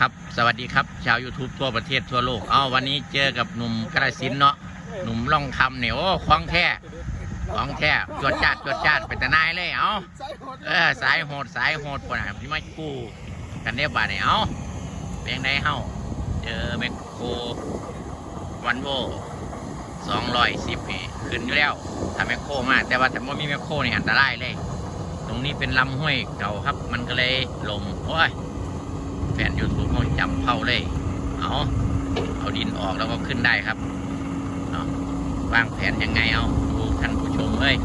ครับ สวัสดีครับ ชาว YouTube ทั่วประเทศทั่วโลก เอาวันนี้เจอกับหนุ่มกระสินเนาะ หนุ่มล่องคำเนี่ยโอ้ของแท้ของแท้จวดจัดจวดจัดไปแต่นายเลยเอาเออสายโหดสายโหดปนนะพี่ไม่กู้กันได้บาดเนี่ยเอาเพียงใดเฮาเจอแมคโครวันโวสองร้อยสิบขึ้นอยู่แล้วถ้าแมคโครมาแต่ว่าถ้าไม่มีแมคโครนี่อันตรายเลย ตรงนี้เป็นลำห้วยเก่าครับ มันก็เลยลมโอ้ย ฟนยูทูบเขาจำเผาเลย เอาเอาดินออกแล้วก็ขึ้นได้ครับ เอาวางแผนยังไงเอาดูท่านผู้ชมเอ้ย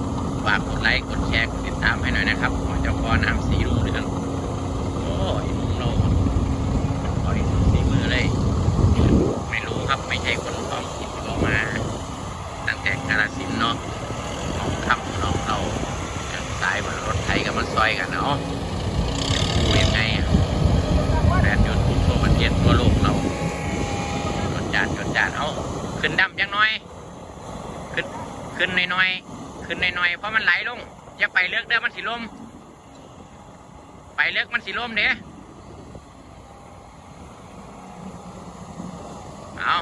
ฝากกดไลค์กดแชร์กดติดตามให้หน่อยนะครับขอเจ้าพ่อน้ำสีรุ่งเรืองโอ้ยมุมเราปล่อยสีมือเลย ไม่รู้ครับไม่ใช่คนท้องถิ่นเขามา ตั้งแต่กาลสินเนาะน้องขับน้องเราสายบนรถไทยก็มาซอยกันเนาะพูดยังไงอะ แฟนยูทูบทั่วประเทศทั่วโลกเราจดจานจดจานเอาขึ้นดำจังหน่อย ขึ้น ขึ้นหน่อยๆขึ้นหน่อยๆเพราะมันไหลลงอย่าไปเลือกเด้อมันสิลม ไปเลือกมันสิลมเด้เอา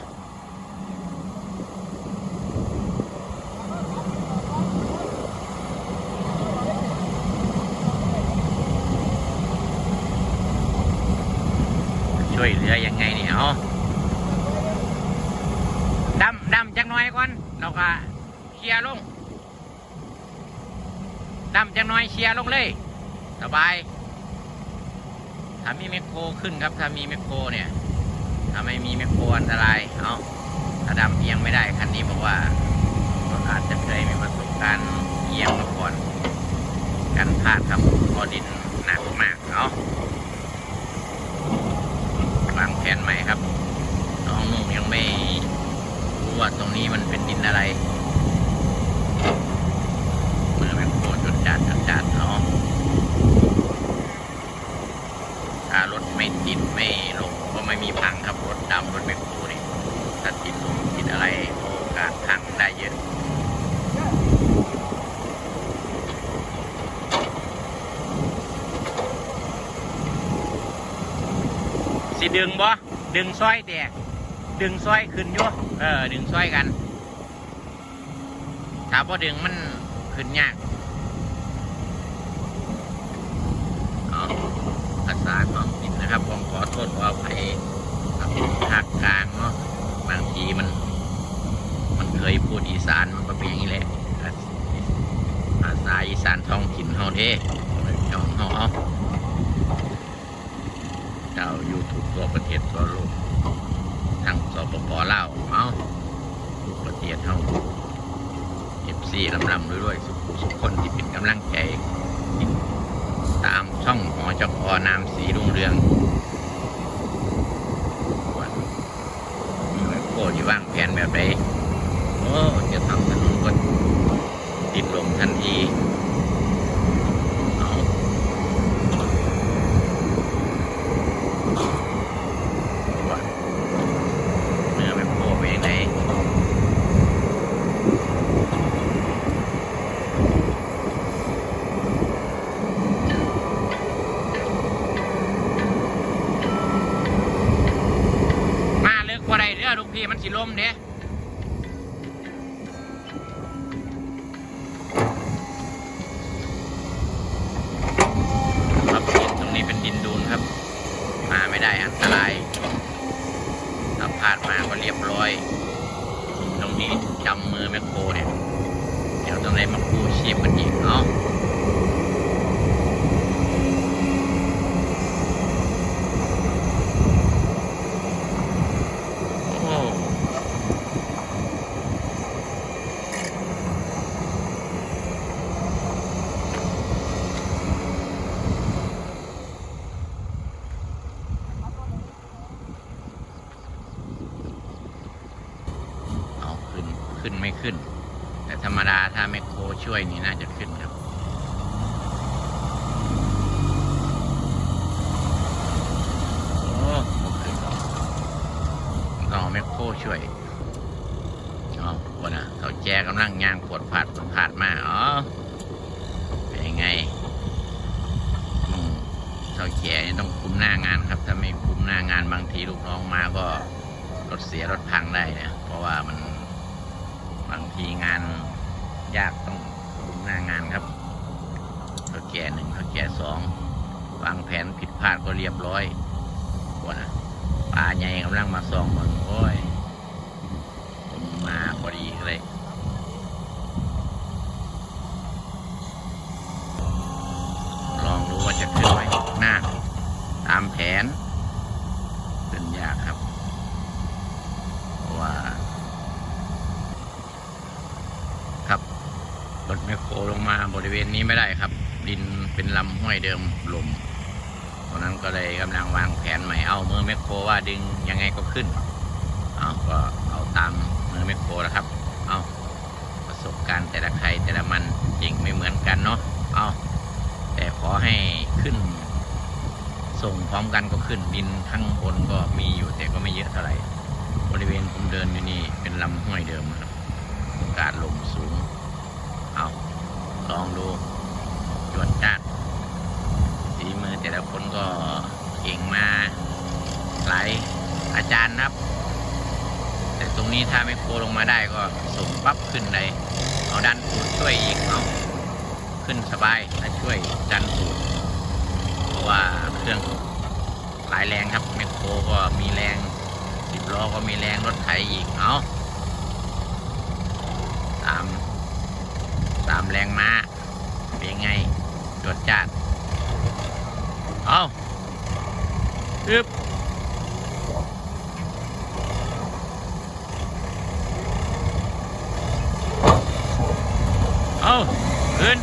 ช่วยเหลือยังไงเนี่ยเอาดำดำจังน่อยก่อนเราก็ เคลียร์ลงดำจังน่อยเคลียร์ลงเลย สบายถ้ามีแมคโครขึ้นครับถ้ามีแมคโครเนี่ยถ้าไม่มีแมคโครอันตรายเอาถ้าดำเอียงไม่ได้คันนี้บอกว่ารถอาจจะเคยมีประสบการณ์เอียงมาก่อนกันพลาดครับพอดินหนักมากเอาวางแผนใหม่ครับ น้องนุ่งยังไม่รู้ว่าตรงนี้มันเป็นดินอะไรเมื่อแมคโคร จัดเนาะถ้ารถไม่ติดไม่ลงก็ไม่มีพังครับรถดำรถแมคโครนี่ถ้าติดลงติดอะไรโอกาสพังได้เยอะสิดึงบ่ดึงซ้อยแตกดึงซ้อยขึ้นยู่เออ ดึงซ้อยกันถ้าพอดึงมันขึ้นยาก เอาภาษาท้องถิ่นนะครับผมขอโทษขออภัยกับภาคกลางเนาะบางทีมัน มันเคยพูดอีสานมันก็เป็นอย่างนี้แหละภาษาอีสานท้องถิ่นเฮาเด้ช่องเฮาเอาเจ้ายูทูบตัวประเทศตัวโลกทั้งสปปลาวเอาทุกประเทศเฮาเอฟซีลำลำด้วยสุขุสุขคนที่เป็นกำลังใจตามช่องหอจกอนามสีรุ่งเรืองวันมีไว้โคที่ว่างแผนแบบไหนโอ้จะทำถนนก็ติดลมทันทีเอาว่าเมื่อไม่โคไปยังไง มาเลิกว่าไรเด้อลูก พี่มันสิลมเด้ครับดินตรงนี้เป็นดินดูนครับ มาไม่ได้อันตรายถ้าพลาดมาก็เรียบร้อย ตรงนี้จำมือแมคโครเนี่ย เดี๋ยวต้องได้มากู้ชีพกันอีกเนาะ โอ้เอา ขึ้นไม่ขึ้น แต่ธรรมดาถ้าแมคโครช่วยนี่น่าจะขึ้นครับโอ้ขึ้นหรอกต้อแมคโครช่วยอ๋อคนอะเขาแจกำลังยางปวดผาดปวดผาดมาอ๋อเป็นยังไงอืมเขาแจ่ต้องคุมหน้างานครับ ถ้าไม่คุมหน้างานบางทีลูกน้องมาก็รถเสียรถพังได้นี่ยเพราะว่ามัน บางทีงานยากต้องดูหน้างานครับเท่าแก่หนึ่งเท่าแก่สองวางแผนผิดพลาดก็เรียบร้อยกว่านะปลาใหญ่กำลังมาสองมึงโอ้ยผมมาพอดีเลย ลองดูว่าจะขึ้นไหมหน้า ตามแผนขึ้นยากครับ เพราะว่า ครับรถแม คโครลงมาบริเวณนี้ไม่ได้ครับ ดินเป็นลำห้วยเดิมลมเพราะนั้นก็เลยกำลังวางแผนใหม่เอาเมื่อแมคโครว่าดึงยังไงก็ขึ้นเอาก็เอาตามมือแมคโครนะครับ เอาประสบการณ์แต่ละใครแต่ละมันจริงไม่เหมือนกันเนาะเอาแต่ขอให้ขึ้น ส่งพร้อมกันก็ขึ้นดินข้างบนก็มีอยู่แต่ก็ไม่เยอะเท่าไหร่บริเวณผมเดินอยู่นี่เป็นลำห้วยเดิมครับโอกาสลมสูง เอาลองดูจวดจ้าดสีมือแต่ละคนก็เก่งมาหลายอาจารย์นะครับ แต่ตรงนี้ถ้าไม่โคลงมาได้ก็ส่งปั๊บขึ้นเลยเอาดันสูดช่วยอีกเอาขึ้นสบายและช่วยดันสูดเพราะว่าเครื่องหลายแรงครับแมคโครก็มีแรงสิบล้อก็มีแรงรถไถอีกเอาตาม ตามแรงมาเป็นไงจวดจัดเอาอึบเอาขึ้น